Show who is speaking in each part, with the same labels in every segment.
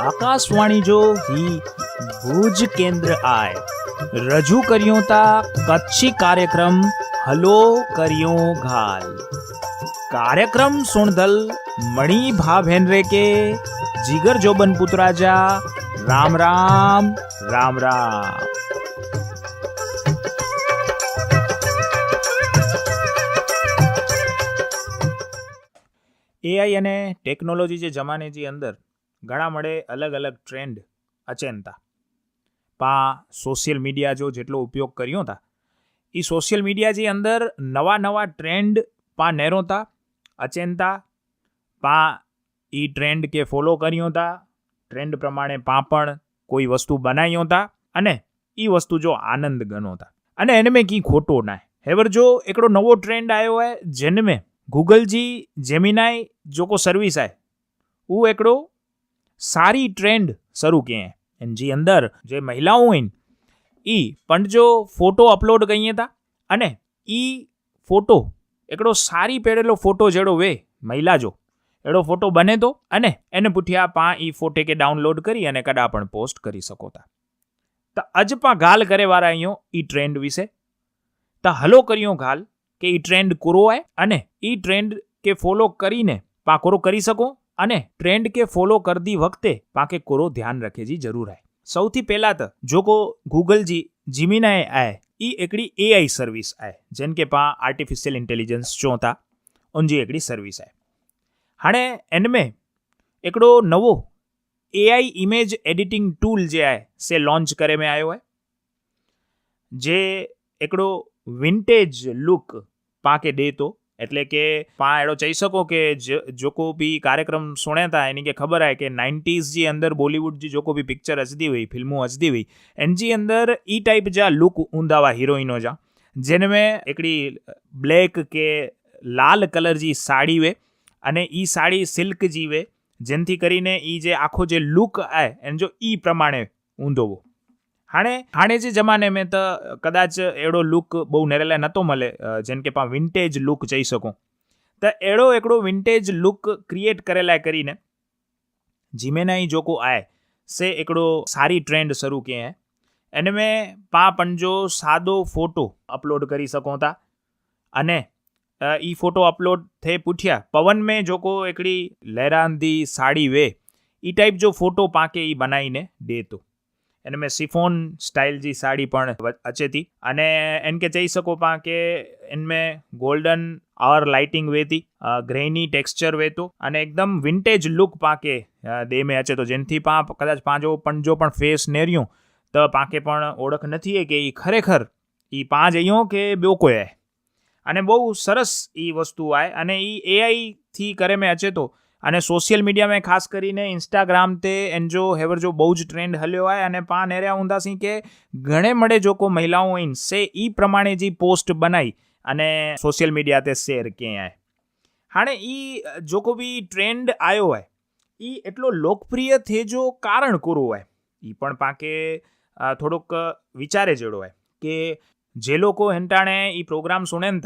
Speaker 1: આકાશવાણી જો હી ભુજ કેન્દ્ર આય. રજૂ કર્યો તા કચ્છી કાર્યક્રમ, હલો કર્યો ઘાલ. કાર્યક્રમ સુણધલ, મણી ભાભેન રે કે જીગર જોબન પુત્રાજા રામ રામ રામ રામ. એઆઈ અને ટેકનોલોજી જે જમાનેજી અંદર ઘણા મળે અલગ અલગ ટ્રેન્ડ અચેનતા. પા સોશિયલ મીડિયા જો જેટલો ઉપયોગ કર્યો હતા એ સોશિયલ મીડિયા જે અંદર નવા નવા ટ્રેન્ડ પા નેરોતા અચેનતા, પા એ ટ્રેન્ડ કે ફોલો કર્યો હતા ટ્રેન્ડ પ્રમાણે પા પણ કોઈ વસ્તુ બનાવ્યો હતા અને એ વસ્તુ જો આનંદ ગણો હતા અને એને મેં કી ખોટો ના હેવર જો એકડો નવો ટ્રેન્ડ આવ્યો હોય જેને મેં ગૂગલજી જેમિનાય જો કો સર્વિસ આય. હું એકડો સારી ટ્રેન્ડ શરૂ કહે એન જે અંદર જે મહિલાઓ હોય એ પંડજો ફોટો અપલોડ કરીએ હતા અને એ ફોટો, એકડો સારી પહેરેલો ફોટો જેડો વે મહિલા જો, એડો ફોટો બને તો અને એને પૂઠ્યા પા એ ફોટે કે ડાઉનલોડ કરી અને કદા પણ પોસ્ટ કરી શકો તા. તો અજપા ગાલ કરે વાળા અહીંયો એ ટ્રેન્ડ વિશે? તો હલો કર્યો ગાલ કે એ ટ્રેન્ડ કોરો આય અને એ ટ્રેન્ડ કે ફોલો કરીને પા કોરો કરી શકો? અને ટ્રેન્ડ કે ફોલો કરતી વખતે પાકે કોરો ધ્યાન રખે જી જરૂર આય સૌથી પહેલાં તો જોકો ગૂગલ જી જીમીનાએ આય એ એકડી એઆઈ સર્વિસ આય, જેન કે પા આર્ટિફિશિયલ ઇન્ટેલિજન્સ ચોતા ઉનજી એકડી સર્વિસ આય. હાણે એનમે એકડો નવો એઆઈ ઇમેજ એડિટિંગ ટૂલ જે આય, સે લોન્ચ કરે મેં આવ્યો હોય જે એકડો વિન્ટેજ લુક પાકે દે તો એટલે કે પા એડો કહી શકો કે જોકો બી કાર્યક્રમ સુણ્યા હતા એની કે ખબર આય કે નાઇન્ટીઝ જે અંદર બોલિવૂડ જે જોકો બી પિક્ચર હજદી હોય, ફિલ્મો હજદી હોય એનજી અંદર ઈ ટાઈપ જા લુક ઊંધાવા હિરોઈનો જા, જેને મેં એકડી બ્લેક કે લાલ કલર જી સાડી વે, અને ઈ સાડી સિલ્ક જીવે જેનથી કરીને ઈ જે આખો જે લુક આય, એન જો ઈ પ્રમાણે ઊંધોવો હાણે હાણે જે જમાને મેં તો કદાચ એડો લુક બહુ નરેલા નહોતો મળે જેમ કે પા વિન્ટેજ લુક જઈ શકું. તો એડો એકડો વિન્ટેજ લુક ક્રિએટ કરેલા કરીને જીમેના જોકો આય, સે એકડો સારી ટ્રેન્ડ શરૂ કે હે. એને મેં પા પંજો સાદો ફોટો અપલોડ કરી શકો હતા અને એ ફોટો અપલોડ થઈ પૂઠ્યા. પવન મેં જોકો એકડી લહેરાંધી સાડી વે. એ ટાઈપ જો ફોટો પાકે એ બનાવીને દેતો. એને મેં સિફોન સ્ટાઇલ જે સાડી પણ અચેતી. અને એમ કે જઈ શકો પા કે એનમેં ગોલ્ડન આવર લાઇટિંગ વેતી ગ્રેની ટેક્સચર વેતો, અને એકદમ વિન્ટેજ લુક પાકે દે મેં અચે તો જેનથી પા કદાચ પાંજો પંજો પણ ફેસ નેર્યું, તો પાકે પણ ઓળખ નથી કે એ ખરેખર એ પાંચ અહીંયો કે બ્યો કોઈ અને બહુ સરસ એ વસ્તુ આય. અને એ એઆઈથી કરે મેં અચે તો અને સોશિયલ મીડિયામાં ખાસ કરીને ઇન્સ્ટાગ્રામ તે એનજો હેવર જો બહુ જ ટ્રેન્ડ હલ્યો હોય અને પા નેર્યા ઊંધા સિંહ કે ઘણે મળે જો કો મહિલાઓ ઇન સે ઈ પ્રમાણે જે પોસ્ટ બનાવી અને સોશિયલ મીડિયા તે શેર ક્યાંય હાણે ઈ જો કો બી ટ્રેન્ડ આવ્યો હોય, ઈ એટલો લોકપ્રિય થેજો કારણ કોરું હોય? ઈ પણ પાકે થોડોક વિચારે જેડો હોય કે જે લોકો હેંટાણે ઈ પ્રોગ્રામ સુણે ને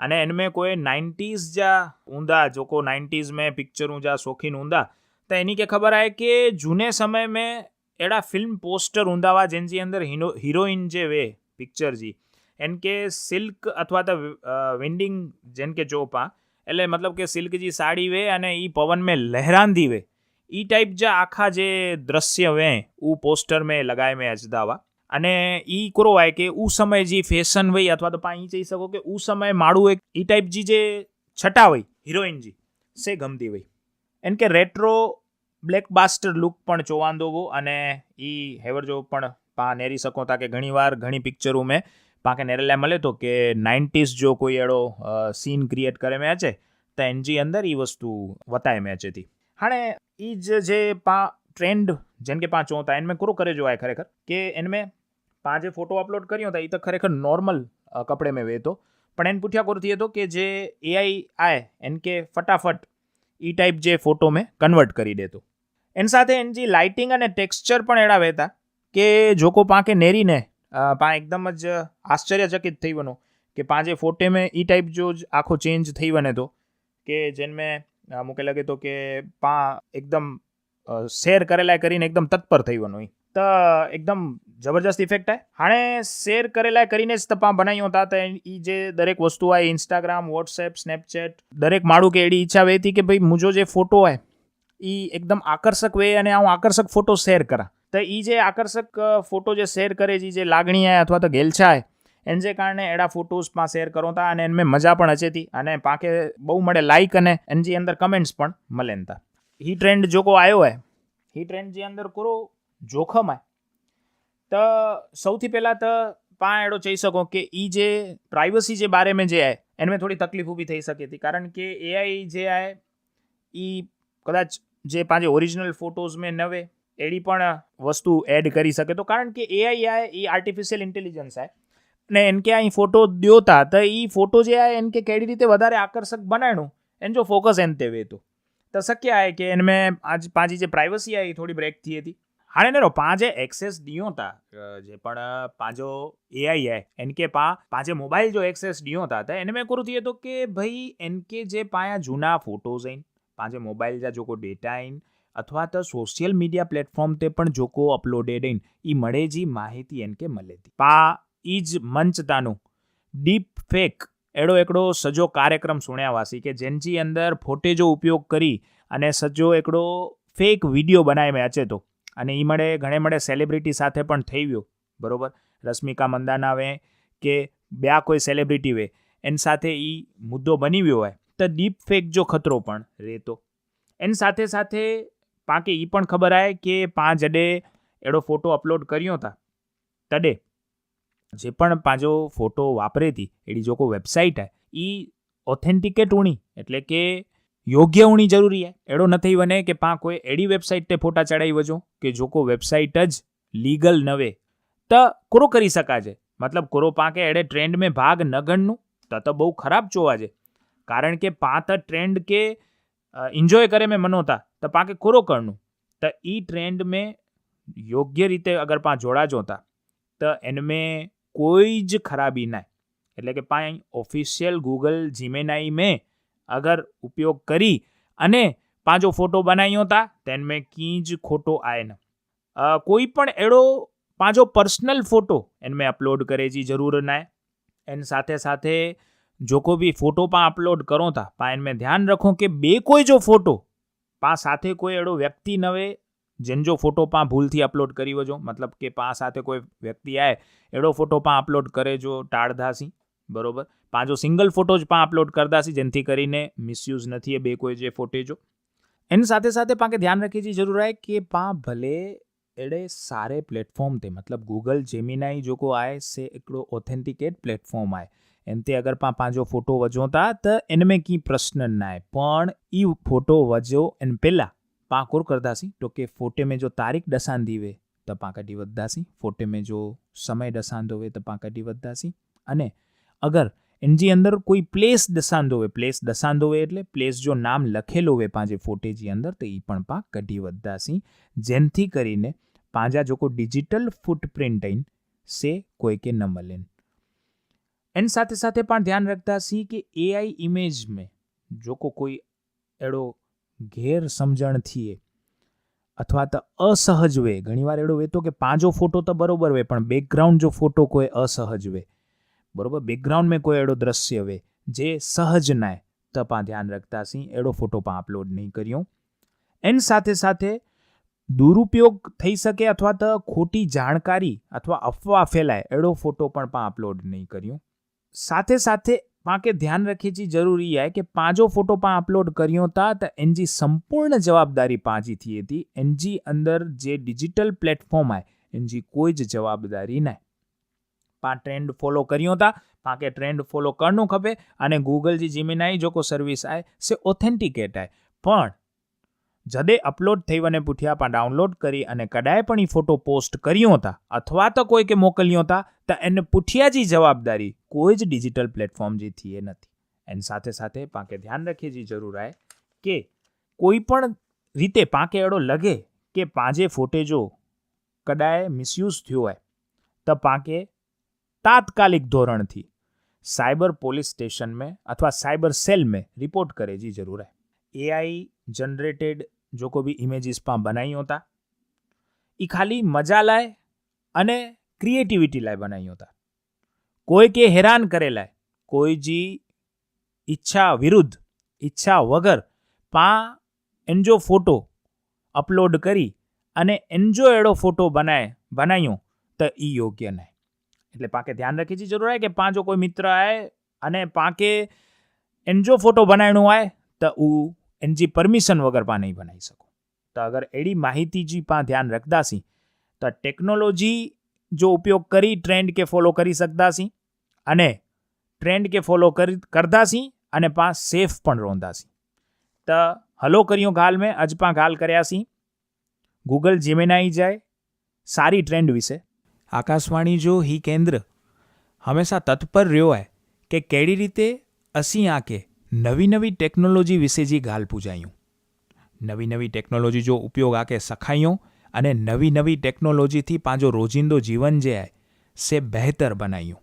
Speaker 1: અને इनमें कोई नाइन्टीज़ जा ऊंधा जो को नाइन्टीज़ में पिक्चरों जा शौकीन ऊंधा तो इन्हीं के खबर आए कि जूने समय में एड़ा फिल्म पोस्टर ऊंधावा जिनकी अंदर हीरो हीरोइन जे वे पिक्चर जी એમ કે સિલ્ક અથવા તો વિન્ડિંગ જેમ કે ચોપા એટલે મતલબ કે સિલ્ક જે સાડી વે અને એ પવન મેં લહેરાંધી વે એ ટાઈપ જે આખા જે દ્રશ્ય વે ઉ પોસ્ટર મેં લગાય મેં અજદાવા અને એ કરવાય કે ઉ સમય જે ફેશન હોય અથવા તો પાંચ જઈ શકો કે ઉ સમય માળું એક એ ટાઈપ જી જે છટા હોય હિરોઈનજી સે ગમતી હોય એન કે રેટ્રો બ્લેક બાસ્ટર લુક પણ જોવાંદો હો અને એ હેવરજો પણ પા નેરી શકો તા કે ઘણીવાર ઘણી પિક્ચરો મેં પાકે નેરેલા મળે તો કે નાઇન્ટીઝ જો કોઈ એડો સીન ક્રિએટ કરે મેં છે તો એનજી અંદર એ વસ્તુ વતાય મેં છે હાણે એ જ જે પા ટ્રેન્ડ જેમ કે પાંચ ચોતા, એન મેં કરો કરે જોવાય ખરેખર, કે એન મેં પાંચે ફોટો અપલોડ કર્યો હતો એ તો ખરેખર નોર્મલ કપડે મેં વહેતો પણ એને પૂછ્યા કરતી હતો કે જે એઆઈ આય, એન કે ફટાફટ એ ટાઈપ જે ફોટો મેં કન્વર્ટ કરી દેતો. એની સાથે એની જે લાઇટિંગ અને ટેક્સચર પણ એડા વહેતા કે જોકો પાંકે નેરીને પાં એકદમ જ આશ્ચર્યચકિત થઈ વનો કે પાંજે ફોટે મેં એ ટાઈપ જો જ આખો ચેન્જ થઈ વને તો કે જેને મેં મૂકે લગે તો કે પા, એકદમ શેર કરેલા કરીને એકદમ તત્પર થઈ બનો એ એકદમ જબરજસ્ત ઇફેક્ટ હે હાણે શેર કરેલા કરીને જ તપા બનાવ્યો હતા તો એ જે દરેક વસ્તુ હોય ઇન્સ્ટાગ્રામ વોટ્સએપ સ્નેપચેટ દરેક માળું કે એડી ઈચ્છા હતી કે ભાઈ મુજો જે ફોટો હોય એ એકદમ આકર્ષક વે અને હું આકર્ષક ફોટો શેર કરા. તો એ જે આકર્ષક ફોટો જે શેર કરે છે જે લાગણી હોય અથવા તો ગેલછા હોય એને જે કારણે એડા ફોટોઝમાં શેર કરો હતા અને એમને મજા પણ હચેતી અને પાકે બહુ મળે લાઇક અને એની અંદર કમેન્ટ્સ પણ મળે હતા હી ટ્રેન્ડ જોકો આવ્યો હે હી ટ્રેન્ડ જે અંદર કરો જોખમાય. તો સૌથી પહેલાં તો પા એડો કહી શકો કે એ જે પ્રાઇવસી જે બારે મેં જે આય, એને મેં થોડી તકલીફ ઊભી થઈ શકી હતી. કારણ કે એઆઈ જે આય એ કદાચ જે પાંચે ઓરિજિનલ ફોટોઝ મેં નવે, એડી પણ વસ્તુ એડ કરી શકે. તો કારણ કે એઆઈ આ એ આર્ટિફિશિયલ ઇન્ટેલિજન્સ આ ને એન કે અહીં ફોટો દ્યોતા, તો એ ફોટો જે આ એન કે કેડી રીતે વધારે આકર્ષક બનાવ્યું એન જો ફોકસ એન તે વેતું. તો શક્ય આ કે એને મેં આજ પાછી જે પ્રાઇવસી આ એ થોડી બ્રેક થઈ હતી. હાણેનેરો પાંજે એક્સેસ દિયો તા જે પણ પાંજો એઆઈ હે, એનકે પા, પાંજે મોબાઈલ જો એક્સેસ દિયો તા, તો એને મેં કરું થયું તો કે ભાઈ એનકે જે પાયા જૂના ફોટોઝ આઈન, પાંજે મોબાઈલ જા જોકો ડેટા આઈન, અથવા તો સોશિયલ મીડિયા પ્લેટફોર્મ તે પણ જોકો અપલોડેડ આઈન, ઈ મળે જી માહિતી એનકે મળેતી પા, ઈજ મંચતાનું ડીપ ફેક એડો એકડો સજો કાર્યક્રમ સુણ્યાવાસી કે જેનજી અંદર ફોટેજો ઉપયોગ કરી અને સજો એકડો ફેક વીડિયો બનાવી મેં અચેતો અને એ મળે, ઘણે મળે સેલિબ્રિટી સાથે પણ થઈ ગયું, બરાબર? રશ્મિકા મંદાના વે કે બ્યા કોઈ સેલિબ્રિટી વે, એની સાથે એ મુદ્દો બની ગયો હોય, તો ડીપ ફેક જો ખતરો પણ રહેતો. એની સાથે સાથે પાકે એ પણ ખબર આવે કે પાંચ અડે એડો ફોટો અપલોડ કર્યો હતા તડે. જે પણ પાંજો ફોટો વાપરેતી એડી જો કોઈ વેબસાઇટ હે એ ઓથેન્ટિકેટ ઉણી એટલે કે યોગ્ય હોણી જરૂરી હે. એડો નથી બને કે પા કોઈ એડી વેબસાઇટ તે ફોટા ચડાવી વજો કે જો કો વેબસાઇટ જ લીગલ નવે ત કોરો કરી શકાજે. મતલબ કોરો પા કે એડે ટ્રેન્ડ મેં ભાગ ન ગણનું, તો તો બહુ ખરાબ જોવાજે. કારણ કે પા ત ટ્રેન્ડ કે એન્જોય કરે મેં મનોતા, તો પા કે કોરો કરનું. તો ઈ ટ્રેન્ડ મેં યોગ્ય રીતે અગર પા જોડા જોતા, તો એનમેં કોઈ જ ખરાબી ના એટલે કે પા ઓફિશિયલ ગૂગલ જીમેનાઈ મેં અગર ઉપયોગ કરી અને પાંચો ફોટો બનાવ્યો હતા તેન મેં કીજ ખોટો આયન કોઈ પણ એડો પાંચો પર્સનલ ફોટો એને મેં અપલોડ કરે જી જરૂર ના એન સાથે સાથે જો કોઈ બી ફોટો પણ અપલોડ કરો તા, પા એને મેં ધ્યાન રખો કે બે કોઈ જો ફોટો પા સાથે કોઈ એડો વ્યક્તિ નવે જેન જો ફોટો પા ભૂલથી અપલોડ કરી વજો, મતલબ કે પા સાથે કોઈ વ્યક્તિ આય, એડો ફોટો પા અપલોડ કરે જો ટાળધાસી. બરોબર પાંજો સિંગલ ફોટો જ પાં અપલોડ કરદાસી જેનથી કરીને મિસયુઝ ન थिए બે કોઈ જે ફોટે जो એની સાથે સાથે पां खे ध्यानु रखे जी ज़रूरु आहे की पां भले अहिड़े सारे प्लेटफॉर्म ते मतिलबु गूगल जेमिनाई जेको आहे से हिकिड़ो ऑथेंटिकेट प्लेटफॉर्म आहे इन ते अगरि पां पंहिंजो फोटो विझूं था त इन में की प्रश्न न आहे पण ई फोटो विझो इन पहिला पां कुर करदासीं तो के फोटे में जो तारीख़ ॾसांदी वे त पां कढी वधंदासीं फोटे में जो समय ॾसांदो वे त पां कढी वधंदासीं અને અગર એનજી અંદર કોઈ પ્લેસ દશાંત હોવે પ્લેસ દશાંત હોવે એટલે પ્લેસ જો નામ લખેલું હોવે પાંજે ફોટેજી અંદર, તો એ પણ પા કઢી વધતાશી જેનથી કરીને પાંજા જોકો ડિજિટલ ફૂટપ્રિન્ટ આઈન સે કોઈ કે ન મળેન એન સાથે સાથે પણ ધ્યાન રાખતા સી કે એઆઈ ઇમેજ મેં જોકો કોઈ એડો ઘેર સમજણ થીએ અથવા તો અસહજ વે ઘણીવાર એડો વેતો કે પાંજો ફોટો તો બરોબર વે પણ બેકગ્રાઉન્ડ જો ફોટો કોઈ અસહજ વે બરોબર? બેકગ્રાઉન્ડ में કોઈ એડો દ્રશ્ય વે જે સહજ નાય તપા ધ્યાન રખતા સી એડો ફોટો પા અપલોડ નહીં કર્યો. એન સાથે સાથે દુરુપયોગ થઈ શકે અથવા તો ખોટી જાણકારી અથવા અફવા ફેલાય, એડો ફોટો પણ પા અપલોડ નહીં કર્યો. સાથે સાથે પાંકે ધ્યાન રખી જી જરૂરી આય કે પાંજો ફોટો પા અપલોડ કર્યો તા, તો એનજી સંપૂર્ણ જવાબદારી પાંજી થી હતી. એનજી અંદર જે ડિજિટલ પ્લેટફોર્મ આય, એનજી કોઈ જ જવાબદારી નહીં. આ ટ્રેન્ડ ફોલો करियो था तव्हांखे ट्रेंड फॉलो करिणो खपे अने गूगल जी जिमिनाई जेको सर्विस आहे से ऑथेंटिकेट आहे પણ, જદે અપલોડ થઈ અને પૂઠ્યા પણ ડાઉનલોડ કરી અને કદાય પણ એ ફોટો પોસ્ટ કર્યો હતા, અથવા તો કોઈ કે મોકલ્યો હતા, તો એને પૂઠિયાજી જવાબદારી કોઈ જ ડિજિટલ પ્લેટફોર્મજીથી એ નથી. એની સાથે સાથે પાંકે ધ્યાન રાખીએ જરૂર આય, કે કોઈ પણ રીતે પાંકે એડો લગે કે પાંજે ફોટેજો કદાય મિસયુઝ થયો હોય, તો પાંકે તાત્કાલિક ધોરણથી साइबर पुलिस स्टेशन में अथवा साइबर सेल में रिपोर्ट करे जी ज़रूर है एआई जनरेटेड जो को भी इमेजिस पां बनाई होता એ ખાલી મજા લાય અને ક્રિએટિવિટી લાય બનાવી હોતા કોઈ કે હેરાન કરેલાય કોઈ જી ઈચ્છા વિરુદ્ધ ઈચ્છા વગર પા એન્જો ફોટો અપલોડ કરી અને એન્જો એડો ફોટો બનાય બનાવ્યો તો એ યોગ્ય નહીં એટલે પાંકે ધ્યાન રાખી છે જરૂર આવે કે પાંચો કોઈ મિત્ર આવે અને પાંકે એન જો ફોટો બનાવણું આવે તો હું એનજી પરમિશન વગર પા નહીં બનાવી શકું. તો અગર એડી માહિતી જી પા ધ્યાન રાખતા સી, તો ટેકનોલોજી જો ઉપયોગ કરી ટ્રેન્ડ કે ફોલો કરી શકતા સી અને ટ્રેન્ડ કે ફોલો કરી કરતા સી અને પા સેફ પણ રોંધા સી. તો હલો કર્યો ગાલ મેં, અજ પા ગાલ કર્યા સી, ગૂગલ જેમેનાઈ જાય, સારી ટ્રેન્ડ વિશે આકાશવાણી જો હી કેન્દ્ર હંમેશા તત્પર રહ્યો હે કે કેડી રીતે અસી આંકે નવી નવી ટેકનોલોજી વિશે જે ગાલ પૂજાયું. નવી નવી ટેકનોલોજી જો ઉપયોગ આકે સખાયો અને નવી નવી ટેકનોલોજીથી પાંજો રોજિંદો જીવન જે आहे સે બહેતર બનાવ્યું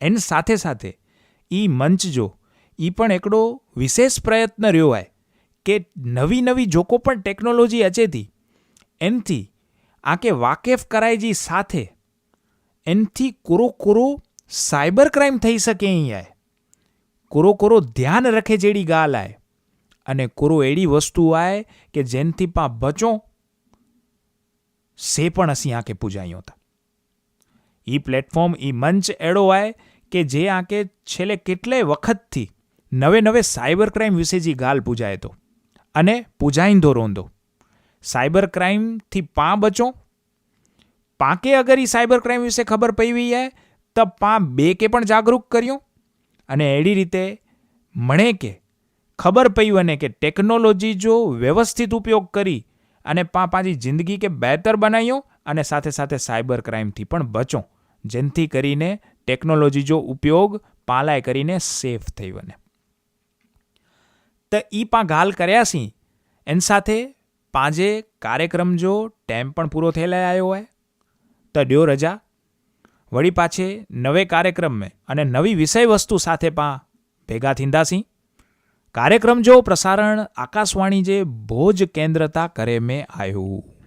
Speaker 1: એન સાથે સાથે એ મંચ જો એ પણ એકડો વિશેષ પ્રયત્ન રહ્યો હોય કે નવી નવી જોકો પણ ટેકનોલોજી અચેતી એનથી આકે વાકેફ કરાયજી સાથે. એનથી કોરો કોરો સાયબર ક્રાઇમ થઈ શકે અહીંયા કોરો કોરો ધ્યાન રખે જેડી ગાલ આય અને કોરો એડી વસ્તુ આય કે જેનથી પા બચો, સે પણ અસી આંકે પૂજાયો હતા. એ પ્લેટફોર્મ એ મંચ એડો આય કે જે આંકે છેલ્લે કેટલાય વખતથી નવે નવે સાયબર ક્રાઇમ વિશે જે ગાલ પૂજાય તો. અને પૂજાઈંદો રોંદો સાયબર ક્રાઇમથી પા બચો. પાકે અગર ઈ સાયબર ક્રાઇમ વિશે ખબર પડી है તો પા બે કે પણ જાગૃત કર્યું. અને એડી રીતે મણે કે, ખબર પડી અને કે ટેકનોલોજી જો વ્યવસ્થિત ઉપયોગ કરી અને પા પાછી જિંદગી કે બહેતર બનાવ્યો અને સાથે સાથે સાયબર ક્રાઇમથી પણ બચો. જેનથી કરીને ટેકનોલોજી જો ઉપયોગ પાલાય કરીને સેફ થઈ બને. તો ઈ પા ગાલ કર્યાસી એન સાથે પાંજે કાર્યક્રમ જો ટાઈમ પણ પૂરો થયેલા આવ્યો હોય, તો ડ્યો રજા. વળી પાછે નવે કાર્યક્રમ મેં અને નવી વિષય વસ્તુ સાથે પા ભેગા થીંદાસી કાર્યક્રમ જો પ્રસારણ આકાશવાણી જે ભોજ કેન્દ્રતા કરે મેં આવ્યું